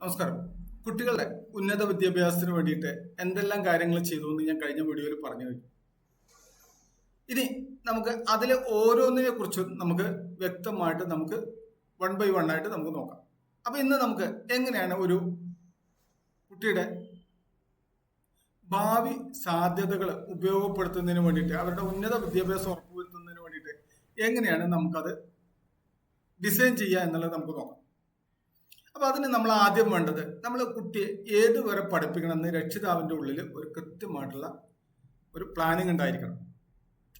നമസ്കാരം. കുട്ടികളുടെ ഉന്നത വിദ്യാഭ്യാസത്തിന് വേണ്ടിയിട്ട് എന്തെല്ലാം കാര്യങ്ങൾ ചെയ്തു എന്ന് ഞാൻ കഴിഞ്ഞ വീഡിയോയിൽ പറഞ്ഞു കഴിഞ്ഞു. ഇനി നമുക്ക് അതിലെ ഓരോന്നിനെ കുറിച്ചും നമുക്ക് വ്യക്തമായിട്ട് നമുക്ക് വൺ ബൈ വൺ ആയിട്ട് നമുക്ക് നോക്കാം. അപ്പൊ ഇന്ന് നമുക്ക് എങ്ങനെയാണ് ഒരു കുട്ടിയുടെ ഭാവി സാധ്യതകൾ ഉപയോഗപ്പെടുത്തുന്നതിന് വേണ്ടിയിട്ട് അവരുടെ ഉന്നത വിദ്യാഭ്യാസം ഉറപ്പുവരുത്തുന്നതിന് വേണ്ടിയിട്ട് എങ്ങനെയാണ് നമുക്കത് ഡിസൈൻ ചെയ്യുക എന്നുള്ളത് നമുക്ക് നോക്കാം. അപ്പൊ അതിന് നമ്മൾ ആദ്യം വേണ്ടത് നമ്മൾ കുട്ടിയെ ഏത് വരെ പഠിപ്പിക്കണം എന്ന് രക്ഷിതാവിന്റെ ഉള്ളിൽ ഒരു കൃത്യമായിട്ടുള്ള ഒരു പ്ലാനിങ് ഉണ്ടായിരിക്കണം.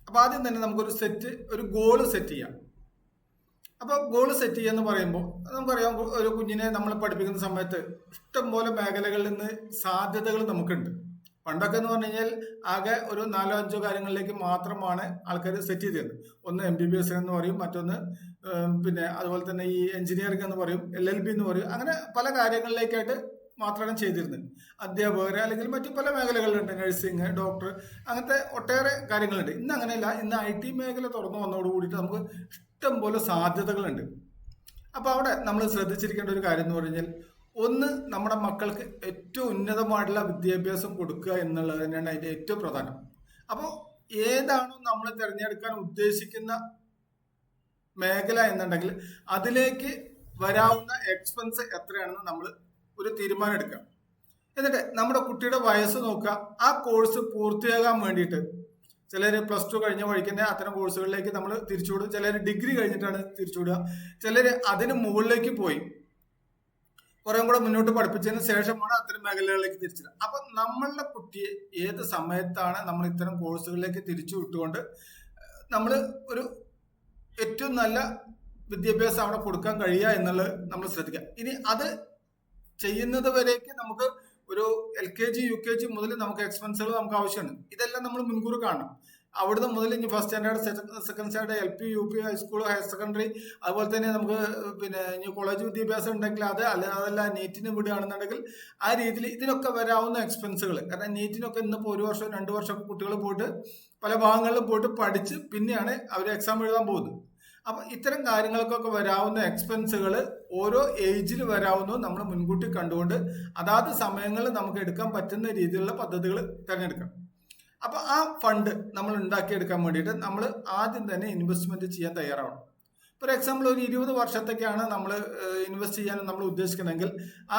അപ്പൊ ആദ്യം തന്നെ നമുക്കൊരു സെറ്റ് ഒരു ഗോൾ സെറ്റ് ചെയ്യാം. അപ്പൊ ഗോൾ സെറ്റ് ചെയ്യാന്ന് പറയുമ്പോൾ നമുക്കറിയാം ഒരു കുഞ്ഞിനെ നമ്മൾ പഠിപ്പിക്കുന്ന സമയത്ത് ഇഷ്ടംപോലെ മേഖലകളിൽ നിന്ന് സാധ്യതകൾ നമുക്കുണ്ട്. പണ്ടൊക്കെ എന്ന് പറഞ്ഞു കഴിഞ്ഞാൽ ആകെ ഒരു നാലോ അഞ്ചോ കാര്യങ്ങളിലേക്ക് മാത്രമാണ് ആൾക്കാർ സെറ്റ് ചെയ്തിരുന്നത്. ഒന്ന് എം ബി ബി എസ് എന്ന് പറയും മറ്റൊന്ന് പിന്നെ അതുപോലെ തന്നെ ഈ എഞ്ചിനീയറിംഗ് എന്ന് പറയും എൽ എൽ ബി എന്ന് പറയും അങ്ങനെ പല കാര്യങ്ങളിലേക്കായിട്ട് മാത്രമാണ് ചെയ്തിരുന്നത്. അധ്യാപകർ അല്ലെങ്കിൽ മറ്റു പല മേഖലകളുണ്ട് നഴ്സിംഗ് ഡോക്ടർ അങ്ങനത്തെ ഒട്ടേറെ കാര്യങ്ങളുണ്ട്. ഇന്ന് അങ്ങനെയല്ല ഇന്ന് ഐ ടി മേഖല തുറന്നു വന്നതോട് കൂടിയിട്ട് നമുക്ക് ഇഷ്ടം പോലെ സാധ്യതകളുണ്ട്. അപ്പോൾ അവിടെ നമ്മൾ ശ്രദ്ധിച്ചിരിക്കേണ്ട ഒരു കാര്യം എന്ന് പറഞ്ഞാൽ ഒന്ന് നമ്മുടെ മക്കൾക്ക് ഏറ്റവും ഉന്നതമായിട്ടുള്ള വിദ്യാഭ്യാസം കൊടുക്കുക എന്നുള്ളത് തന്നെയാണ് അതിന്റെ ഏറ്റവും പ്രധാനം. അപ്പോൾ ഏതാണോ നമ്മൾ തിരഞ്ഞെടുക്കാൻ ഉദ്ദേശിക്കുന്ന മേഖല എന്നുണ്ടെങ്കിൽ അതിലേക്ക് വരാവുന്ന എക്സ്പെൻസ് എത്രയാണെന്ന് നമ്മൾ ഒരു തീരുമാനം എടുക്കുക. എന്നിട്ട് നമ്മുടെ കുട്ടിയുടെ വയസ്സ് നോക്കുക. ആ കോഴ്സ് പൂർത്തിയാകാൻ വേണ്ടിയിട്ട് ചിലർ പ്ലസ് ടു കഴിഞ്ഞ പഠിക്കുന്ന അത്തരം കോഴ്സുകളിലേക്ക് നമ്മൾ തിരിച്ചുവിടും ചിലർ ഡിഗ്രി കഴിഞ്ഞിട്ടാണ് തിരിച്ചുവിടുക ചിലർ അതിന് മുകളിലേക്ക് പോയി. കുറെ കൂടെ മുന്നോട്ട് പഠിപ്പിച്ചതിന് ശേഷമാണ് അത്തരം മേഖലകളിലേക്ക് തിരിച്ചത്. അപ്പം നമ്മളുടെ കുട്ടിയെ ഏത് സമയത്താണ് നമ്മൾ ഇത്തരം കോഴ്സുകളിലേക്ക് തിരിച്ചു വിട്ടുകൊണ്ട് നമ്മൾ ഒരു ഏറ്റവും നല്ല വിദ്യാഭ്യാസം അവിടെ കൊടുക്കാൻ കഴിയുക എന്നുള്ളത് നമ്മൾ ശ്രദ്ധിക്കുക. ഇനി അത് ചെയ്യുന്നത് വരേക്ക് നമുക്ക് ഒരു L K G U K G മുതൽ നമുക്ക് എക്സ്പെൻസുകൾ നമുക്ക് ആവശ്യമാണ്. ഇതെല്ലാം നമ്മൾ മുൻകൂർ കാണണം. അവിടുന്ന് മുതൽ ഇനി first standard second standard L P U P high school higher secondary അതുപോലെ തന്നെ നമുക്ക് പിന്നെ ഇനി കോളേജ് വിദ്യാഭ്യാസം ഉണ്ടെങ്കിൽ അത് അല്ല അതല്ല നീറ്റിന് വിടുകയാണെന്നുണ്ടെങ്കിൽ ആ രീതിയിൽ ഇതിനൊക്കെ വരാവുന്ന എക്സ്പെൻസുകൾ കാരണം നീറ്റിനൊക്കെ ഇന്നിപ്പോൾ ഒരു വർഷം രണ്ട് വർഷം കുട്ടികൾ പോയിട്ട് പല ഭാഗങ്ങളിലും പോയിട്ട് പഠിച്ച് പിന്നെയാണ് അവർ എക്സാം എഴുതാൻ പോകുന്നത്. അപ്പം ഇത്തരം കാര്യങ്ങൾക്കൊക്കെ വരാവുന്ന എക്സ്പെൻസുകൾ ഓരോ ഏജിൽ വരാവുന്നതും നമ്മൾ മുൻകൂട്ടി കണ്ടുകൊണ്ട് അതാത് സമയങ്ങളിൽ നമുക്ക് എടുക്കാൻ പറ്റുന്ന രീതിയിലുള്ള പദ്ധതികൾ തിരഞ്ഞെടുക്കണം. അപ്പൊ ആ ഫണ്ട് നമ്മൾ ഉണ്ടാക്കിയെടുക്കാൻ വേണ്ടിയിട്ട് നമ്മൾ ആദ്യം തന്നെ ഇൻവെസ്റ്റ്മെന്റ് ചെയ്യാൻ തയ്യാറാവണം. ഫോർ എക്സാമ്പിൾ ഒരു ഇരുപത് വർഷത്തേക്കാണ് നമ്മൾ ഇൻവെസ്റ്റ് ചെയ്യാൻ നമ്മൾ ഉദ്ദേശിക്കണമെങ്കിൽ ആ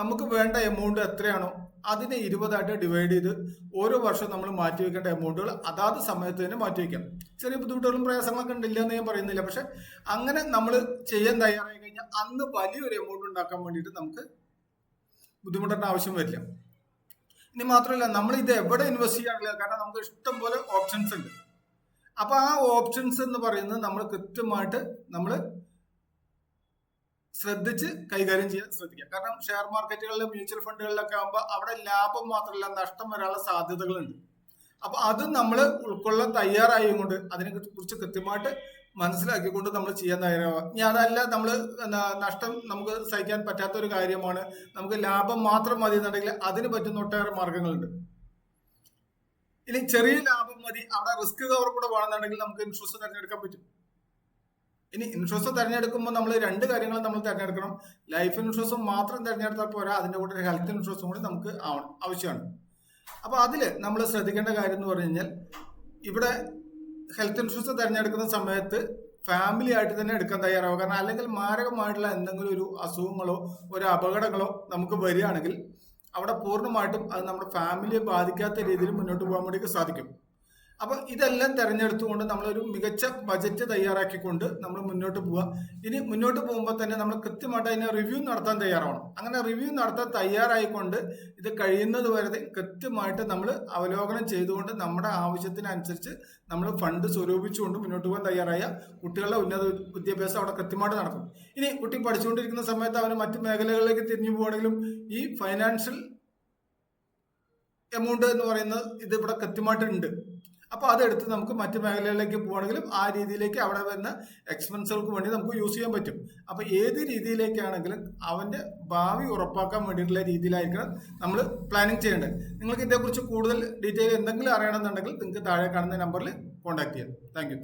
നമുക്ക് വേണ്ട എമൗണ്ട് എത്രയാണോ അതിനെ ഇരുപതായിട്ട് ഡിവൈഡ് ചെയ്ത് ഓരോ വർഷവും നമ്മൾ മാറ്റി വെക്കേണ്ട എമൗണ്ടുകൾ അതാത് സമയത്ത് തന്നെ മാറ്റി വെക്കാം. ചെറിയ ബുദ്ധിമുട്ടുകളും പ്രയാസങ്ങളൊക്കെ ഉണ്ടില്ല എന്ന് ഞാൻ പറയുന്നില്ല. പക്ഷെ അങ്ങനെ നമ്മൾ ചെയ്യാൻ തയ്യാറായി കഴിഞ്ഞാൽ അന്ന് വലിയൊരു എമൗണ്ട് ഉണ്ടാക്കാൻ വേണ്ടിയിട്ട് നമുക്ക് ബുദ്ധിമുട്ടേണ്ട ആവശ്യം വരില്ല. ഇനി മാത്രമല്ല നമ്മൾ ഇത് എവിടെ ഇൻവെസ്റ്റ് ചെയ്യാറില്ല? കാരണം നമുക്ക് ഇഷ്ടം പോലെ ഓപ്ഷൻസ് ഉണ്ട്. അപ്പൊ ആ ഓപ്ഷൻസ് എന്ന് പറയുന്നത് നമ്മൾ കൃത്യമായിട്ട് നമ്മൾ ശ്രദ്ധിച്ച് കൈകാര്യം ചെയ്യാൻ ശ്രദ്ധിക്കുക. കാരണം ഷെയർ മാർക്കറ്റുകളിലും മ്യൂച്വൽ ഫണ്ടുകളിലൊക്കെ ആകുമ്പോൾ അവിടെ ലാഭം മാത്രമല്ല നഷ്ടം വരാനുള്ള സാധ്യതകളുണ്ട്. അപ്പൊ അത് നമ്മൾ ഉൾക്കൊള്ളാൻ തയ്യാറായി കൊണ്ട് അതിനെ കുറിച്ച് കൃത്യമായിട്ട് മനസ്സിലാക്കിക്കൊണ്ട് നമ്മൾ ചെയ്യാൻ തയ്യാറാവുക. ഇനി അതല്ല നമ്മൾ നഷ്ടം നമുക്ക് സഹിക്കാൻ പറ്റാത്ത ഒരു കാര്യമാണ്. നമുക്ക് ലാഭം മാത്രം മതി എന്നുണ്ടെങ്കിൽ അതിന് പറ്റുന്ന ഒട്ടേറെ മാർഗങ്ങളുണ്ട്. ഇനി ചെറിയ ലാഭം മതി അവിടെ റിസ്ക് കവർ കൂടെ വേണമെന്നുണ്ടെങ്കിൽ നമുക്ക് ഇൻഷുറൻസ് തിരഞ്ഞെടുക്കാൻ പറ്റും. ഇനി ഇൻഷുറൻസ് തിരഞ്ഞെടുക്കുമ്പോൾ നമ്മൾ രണ്ട് കാര്യങ്ങൾ നമ്മൾ തിരഞ്ഞെടുക്കണം. ലൈഫ് ഇൻഷുറൻസ് മാത്രം തിരഞ്ഞെടുത്താൽ പോരാ അതിന്റെ കൂടെ ഹെൽത്ത് ഇൻഷുറൻസും കൂടി നമുക്ക് ആവണം ആവശ്യമാണ്. അപ്പൊ അതിൽ നമ്മൾ ശ്രദ്ധിക്കേണ്ട കാര്യം എന്ന് പറഞ്ഞു കഴിഞ്ഞാൽ ഇവിടെ ഹെൽത്ത് ഇൻഷുറൻസ് തിരഞ്ഞെടുക്കുന്ന സമയത്ത് ഫാമിലി ആയിട്ട് തന്നെ എടുക്കാൻ തയ്യാറാവുക. കാരണം അല്ലെങ്കിൽ മാരകമായിട്ടുള്ള എന്തെങ്കിലും ഒരു അസുഖങ്ങളോ ഒരു അപകടങ്ങളോ നമുക്ക് വരികയാണെങ്കിൽ അവിടെ പൂർണമായിട്ടും അത് നമ്മുടെ ഫാമിലിയെ ബാധിക്കാത്ത രീതിയിൽ മുന്നോട്ട് പോകാൻ വേണ്ടി സാധിക്കും. അപ്പൊ ഇതെല്ലാം തെരഞ്ഞെടുത്തുകൊണ്ട് നമ്മളൊരു മികച്ച ബജറ്റ് തയ്യാറാക്കിക്കൊണ്ട് നമ്മൾ മുന്നോട്ട് പോവുക ഇനി മുന്നോട്ട് പോകുമ്പോൾ തന്നെ നമ്മൾ കൃത്യമായിട്ട് അതിനെ റിവ്യൂ നടത്താൻ തയ്യാറാവണം. അങ്ങനെ റിവ്യൂ നടത്താൻ തയ്യാറായിക്കൊണ്ട് ഇത് കഴിയുന്നത് വരെ കൃത്യമായിട്ട് നമ്മൾ അവലോകനം ചെയ്തുകൊണ്ട് നമ്മുടെ ആവശ്യത്തിനനുസരിച്ച് നമ്മൾ ഫണ്ട് സ്വരൂപിച്ചുകൊണ്ട് മുന്നോട്ട് പോകാൻ തയ്യാറായ കുട്ടികളുടെ ഉന്നത വിദ്യാഭ്യാസം അവിടെ കൃത്യമായിട്ട് നടക്കും. ഇനി കുട്ടി പഠിച്ചുകൊണ്ടിരിക്കുന്ന സമയത്ത് അവന് മറ്റ് മേഖലകളിലേക്ക് തിരിഞ്ഞു പോവുകയാണെങ്കിലും ഈ ഫൈനാൻഷ്യൽ എമൗണ്ട് എന്ന് പറയുന്നത് ഇത് ഇവിടെ കൃത്യമായിട്ടുണ്ട്. അപ്പൊ അതെടുത്ത് നമുക്ക് മറ്റു മേഖലകളിലേക്ക് പോകണമെങ്കിലും ആ രീതിയിലേക്ക് അവിടെ വരുന്ന എക്സ്പെൻസുകൾക്ക് വേണ്ടി നമുക്ക് യൂസ് ചെയ്യാൻ പറ്റും. അപ്പൊ ഏത് രീതിയിലേക്കാണെങ്കിലും അവന്റെ ഭാവി ഉറപ്പാക്കാൻ വേണ്ടിയിട്ടുള്ള രീതിയിലായിരിക്കണം നമ്മൾ പ്ലാനിങ് ചെയ്യേണ്ടത്. നിങ്ങൾക്ക് ഇതേക്കുറിച്ച് കൂടുതൽ ഡീറ്റെയിൽ എന്തെങ്കിലും അറിയണമെന്നുണ്ടെങ്കിൽ നിങ്ങൾക്ക് താഴെ കാണുന്ന നമ്പറിൽ കോൺടാക്ട് ചെയ്യാം. താങ്ക്